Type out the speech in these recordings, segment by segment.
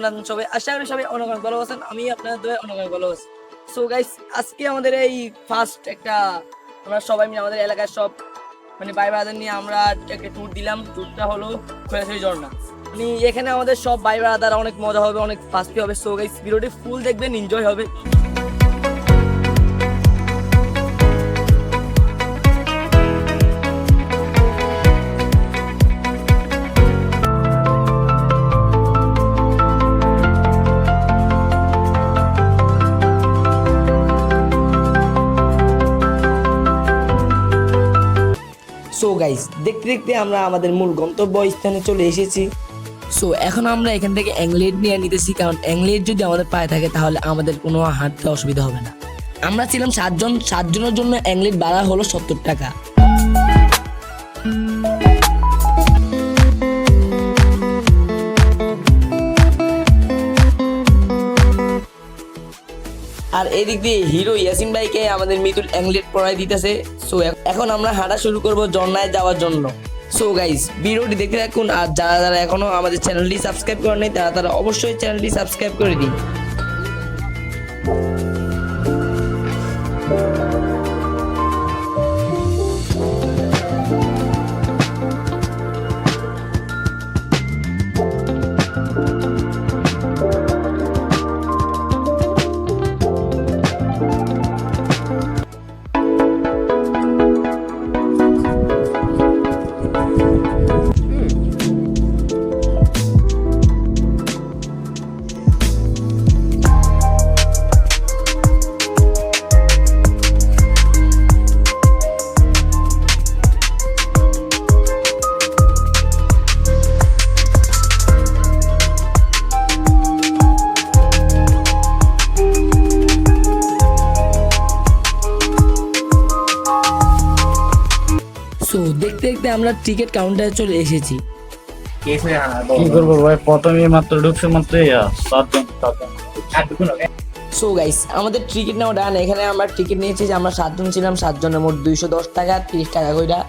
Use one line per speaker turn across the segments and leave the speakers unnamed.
কেমন আছেন সবাই আশা করি সবাই অনেক ভালো আছেন। আমি আপনাদের দয়ে অনেক অনেক ভালো আছি। সো গাইস আজকে আমাদের এই ফার্স্ট একটা আমরা সবাই মিলে আমাদের এলাকার সব মানে ভাই ব্রাদার নিয়ে আমরা একটা ট্যুর দিলাম। ট্যুরটা হলো খোলাছড়ি ঝর্ণা। মানে এখানে আমাদের সব ভাই ব্রাদার অনেক মজা হবে, অনেক ফাস্টি হবে। সো গাইস ভিডিওটি ফুল দেখবেন এনজয় হবে। গাইস দেখতে দেখতে আমরা আমাদের মূল গন্তব্য স্থানে চলে এসেছি। সো এখন আমরা এখান থেকে অ্যাংলেট নিয়ে নিতেছি, কারণ অ্যাংলেট যদি আমাদের পায়ে থাকে, তাহলে আমাদের কোনো হাঁটতে অসুবিধা হবে না। আমরা ছিলাম সাতজন, সাতজনের জন্য অ্যাংলেট বাড়া হলো সত্তর টাকা। এদিক দিয়ে হিরো ইয়াসিন ভাইকে আমাদের মিতুল অ্যাংলেট পড়াই দিতেছে। সো এখন আমরা হাঁটা শুরু করব জন্নায় যাওয়ার জন্য। সো গাইস ভিডিওটি দেখে রাখুন, আর যারা যারা এখনও আমাদের চ্যানেলটি সাবস্ক্রাইব করেন নাই তারা তারা অবশ্যই চ্যানেলটি সাবস্ক্রাইব করে দিন। দেখতে দেখতে আমরা টিকিট কাউন্টারে চলে এসেছি।
কি করব ভাই? প্রথমে মাত্র ঢুকছে মাত্র সাতজন সাতজন।
সো গাইস আমাদের টিকিট নেওয়া ডান এখানে আমরা টিকিট নিয়েছি যে আমরা সাতজন ছিলাম সাতজনের মোট দুইশো দশ টাকা তিরিশ টাকা কইরা।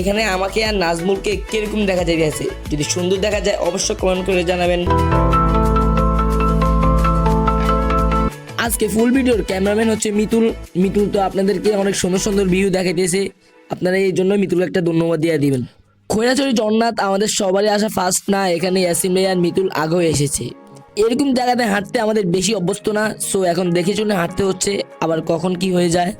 এখানে আমাকে আর নাজমুলকে কীরকম দেখা যায় যাইতেছে? যদি সুন্দর দেখা যায়, অবশ্যই কমেন্ট করে জানাবেন। আজকে ফুল ভিডিওর ক্যামেরাম্যান হচ্ছে মিতুল। মিতুল তো আপনাদেরকে অনেক সুন্দর সুন্দর ভিউ দেখাইতেছে। আপনারা এই জন্য মিতুল একটা ধন্যবাদ দিয়ে দিবেন। খৈরাচড়ি জগন্নাথ আমাদের সবারই আসা ফার্স্ট না, এখানে ইয়াসিম ভাই আর মিতুল আগেও এসেছে। এরকম জায়গাতে হাঁটতে আমাদের বেশি অভ্যস্ত না সো এখন দেখে শুনে হাঁটতে হচ্ছে, আবার কখন কি হয়ে যায়?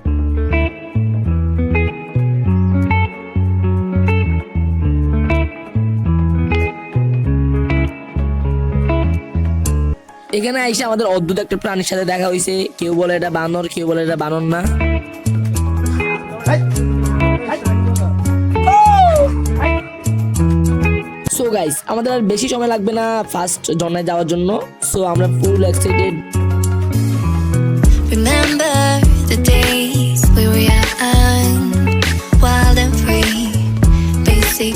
এখানে আইসা আমাদের অদ্ভুত একটা প্রাণীর সাথে দেখা হয়েছে কেউ বলে এটা বানর, কেউ বলে এটা বানর না সো গাইস আমাদের আর বেশি সময় লাগবে না ফার্স্ট জন্নায় যাওয়ার জন্য সো আমরা
full excited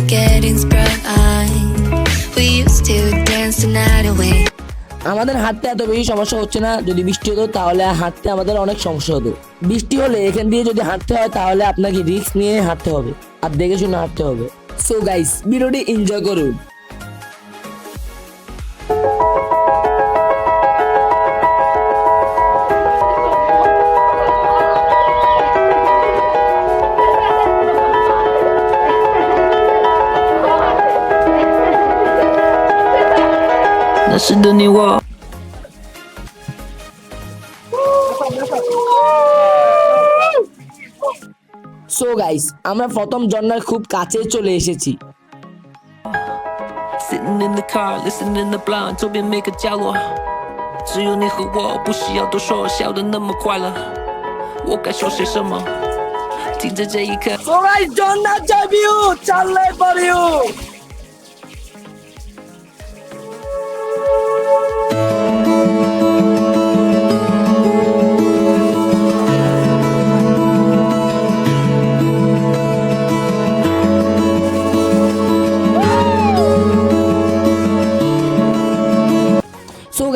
getting sprung. We used to dance the night away.
আমাদের হাঁটতে এত বেশি সমস্যা হচ্ছে না, যদি বৃষ্টি হতো তাহলে হাঁটতে আমাদের অনেক সমস্যা হতো। বৃষ্টি হলে এখান দিয়ে যদি হাঁটতে হয় তাহলে আপনাকে রিস্ক নিয়ে হাঁটতে হবে, আর দেখে শুনে হাঁটতে হবে। সো গাইস ভিডিওটি এনজয় করুন। সো গাইস আমরা প্রথম জন্নার খুব কাছে চলে এসেছি
Sitting in the car, listening to blind，周边每个角落，只有你和我，不需要多说，笑得那么快乐。我该说些什么？听着这一刻。
so guys জন্নার যাবিও চাললে পারিও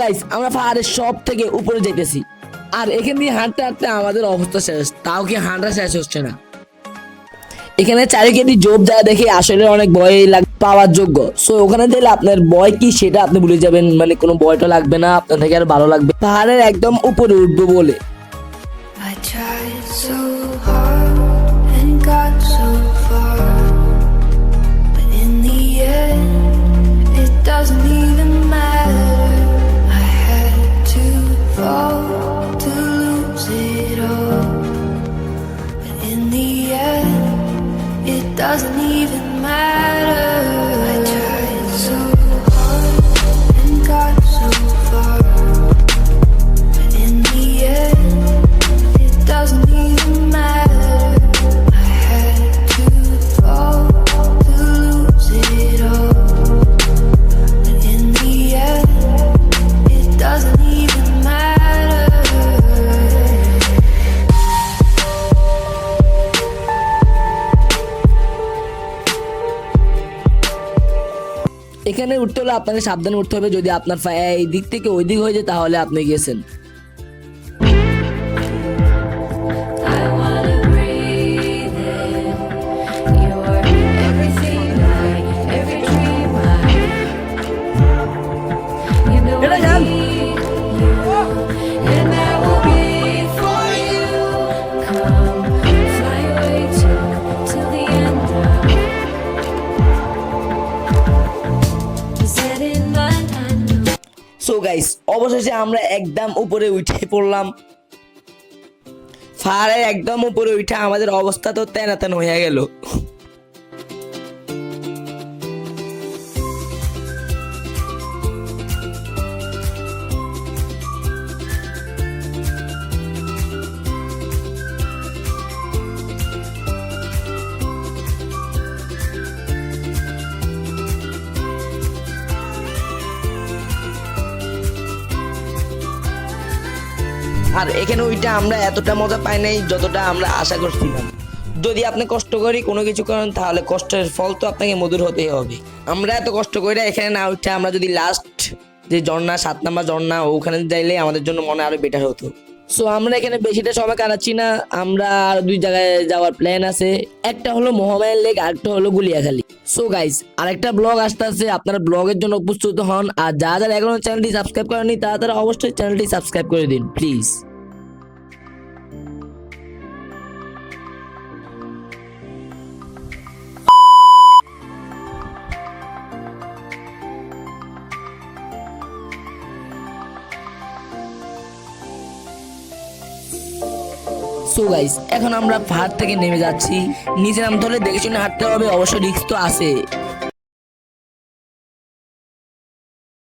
Guys আমরা পাহাড়ের সব থেকে উপরে যেতেছি। আর এখান দিয়ে হাঁটতে হাঁটতে আমাদের অবস্থা শেষ, তাও কি হাঁটা শেষ হচ্ছে না। এখানে চারিদিকে জোব যায় দেখে আসলে অনেক ভয় লাগ পাওয়ার যোগ্য। সো ওখানে গেলে আপনার ভয় কি সেটা আপনি ভুলে যাবেন মানে কোনো ভয়টা লাগবে না, আপনার থেকে আর ভালো লাগবে। পাহাড়ের একদম উপরে উঠবো বলে।
I tried so
এখানে উঠতে হলে আপনাকে সাবধানে উঠতে হবে। যদি আপনার এই দিক থেকে ওই দিক হয়ে যায়, তাহলে আপনি গেছেন। অবশেষে আমরা একদম উপরে উঠে পড়লাম। ফাড়ের একদম উপরে উঠে আমাদের অবস্থা তো তেনা তেন হয়ে গেল। আর এখানে ওইটা আমরা এতটা মজা পাই নাই যতটা আমরা আশা করছিলাম। যদি আপনি কষ্ট করি কোনো কিছু করেন, তাহলে কষ্টের ফল তো আপনাকে মধুর হতেই হবে। আমরা এত কষ্ট করে এখানে না উঠে আমরা যদি লাস্ট যে ঝর্ণা, সাত নাম্বার ঝর্ণা, ওখানে যাইলে আমাদের জন্য মনে আরও বেটার হতো। সো আমরা এখানে বেশিটা সময় কাটাচ্ছি না। আমরা আর দুই জায়গায় যাওয়ার প্ল্যান আছে। একটা হলো মোহামের লেক, আরেকটা হলো গুলিয়াখালী। সো গাইস আরেকটা ব্লগ আসতে আছে আপনারা ব্লগের জন্য প্রস্তুত হন। আর যারা যারা এখনও চ্যানেলটি সাবস্ক্রাইব করেনি তারা তারা অবশ্যই চ্যানেলটি সাবস্ক্রাইব করে দিন প্লিজ সো গাইস এখন আমরা পাহাড় থেকে নেমে যাচ্ছি। নিচে নামতে হলে দেখে শুনে হাঁটতে হবে, অবশ্য রিস্ক তো আছে।